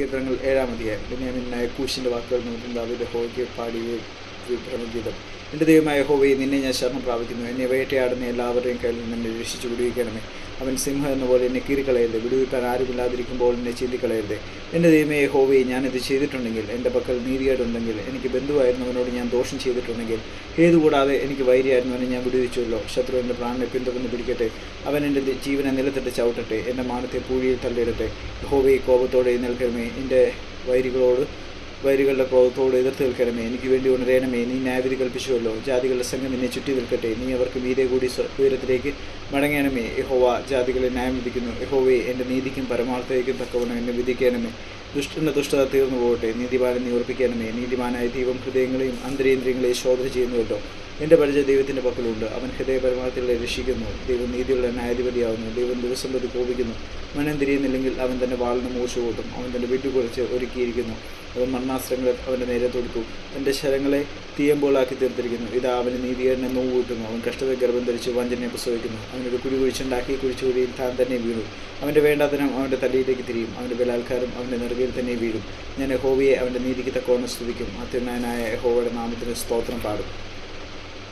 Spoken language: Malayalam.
ഗീതങ്ങൾ ഏഴാമതിയായി. ബെന്യാമിൻ കൂശിന്റെ വാക്കുകൾ നോക്കുന്നത് അവരുടെ ഹോയ്ക്ക് പാടിയ വിഭ്രമഗീതം എന്റെ ദൈവമായ ഹോവയെ നിന്നെ ഞാൻ ശരണം പ്രാപിക്കുന്നു. എന്നെ വേട്ടയാടുന്ന എല്ലാവരുടെയും കയ്യിൽ നിന്ന് എന്നെ രക്ഷിച്ചു വിടുവിക്കണമേ. അവൻ സിംഹം എന്ന പോലെ എന്നെ കീറിക്കളയരുത്. വിടുവിക്കാൻ ആരുമില്ലാതിരിക്കുമ്പോൾ എന്നെ ചിന്തിക്കളയരുത്. എന്റെ ദൈവമേ ഹോവയെ ഞാനിത് ചെയ്തിട്ടുണ്ടെങ്കിൽ എന്റെ പക്കൽ നീതികേടുണ്ടെങ്കിൽ എനിക്ക് ബന്ധുവായിരുന്നവനോട് ഞാൻ ദോഷം ചെയ്തിട്ടുണ്ടെങ്കിൽ ഏതുകൂടാതെ എനിക്ക് വൈരിയായിരുന്നവനെ ഞാൻ വിടുവിച്ചുവല്ലോ. ശത്രു എന്റെ പ്രാണനെ പിന്തുടർന്ന് പിടിക്കട്ടെ. അവൻ എന്റെ ജീവനെ നിലത്തിട്ട് ചവിട്ടട്ടെ. എന്റെ മാനത്തെ പൂഴിയിൽ തള്ളിയിടട്ടെ. ഹോവയെ കോപത്തോടെ നിൽക്കണമേ. എന്റെ വൈരികളോട് വൈരികളുടെ ക്രോധത്തോട് എതിർത്ത് നിൽക്കണമേ എനിക്ക് വേണ്ടി ഉണരേണമേ. നീ ന്യായവിധി കൽപ്പിച്ചുവല്ലോ. ജാതികളുടെ സംഘം നിന്നെ ചുറ്റി നിൽക്കട്ടെ നീ അവർക്ക് മീതെ കൂടി ഉയരത്തിലേക്ക് മടങ്ങണമേ. യഹോവ ജാതികളെ ന്യായം വിധിക്കുന്നു. യഹോവയെ എന്റെ നീതിക്കും പരമാർത്ഥതയ്ക്കും തക്കവണ്ണം എന്നെ വിധിക്കണമേ. ദുഷ്ടന്റെ ദുഷ്ടത തീർന്നു പോകട്ടെ നീതിമാനെ നീ ഉറപ്പിക്കണമേ നീതിമാനായ ദൈവം ഹൃദയങ്ങളെയും അന്തരേന്ദ്രിയങ്ങളെയും ശോധന ചെയ്യുന്നുവല്ലോ. എന്റെ പരിചയ ദൈവത്തിന്റെ പക്കലുണ്ട്. അവൻ ഹൃദയ പരമാർത്ഥികളെ രക്ഷിക്കുന്നു. ദൈവം നീതിയുള്ള ന്യായാധിപതിയാവുന്നു. ദൈവം ദിവസം പ്രതി കോപിക്കുന്നു. മനം തിരിയുന്നില്ലെങ്കിൽ അവൻ തന്റെ വാളിന് മൂർച്ച കൂട്ടും. അവൻ തന്റെ വെട്ടുകുറച്ച് ഒരുക്കിയിരിക്കുന്നു. അവൻ മണ്ണാസ്ത്രങ്ങളെ അവന്റെ നേരെ തൊടുത്തു. തന്റെ ശരങ്ങളെ തീയമ്പോളാക്കി തീർത്തിരിക്കുന്നു. ഇതാ അവന് നീതികരനെ നോവ് കൂട്ടുന്നു അവൻ കഷ്ടത ഗർഭം ധരിച്ച് വഞ്ചനയെ പ്രസവിക്കുന്നു. അവനൊരു കുഴി കുഴിച്ചുണ്ടാക്കി കുഴിച്ചുകൂടിയിൽ താൻ തന്നെ വീണു. അവന്റെ വേണ്ടാതനം അവന്റെ തലയിലേക്ക് തിരിയും. അവന്റെ ബലാത്കാരം അവന്റെ നെറുകയിൽ തന്നെ വീഴും. ഞാൻ ഹോവിയെ അവന്റെ നീതിക്ക് തക്കോണം സ്തുതിക്കും. അത്യുന്നായനായ ഹോവയുടെ നാമത്തിന് സ്തോത്രം പാടും.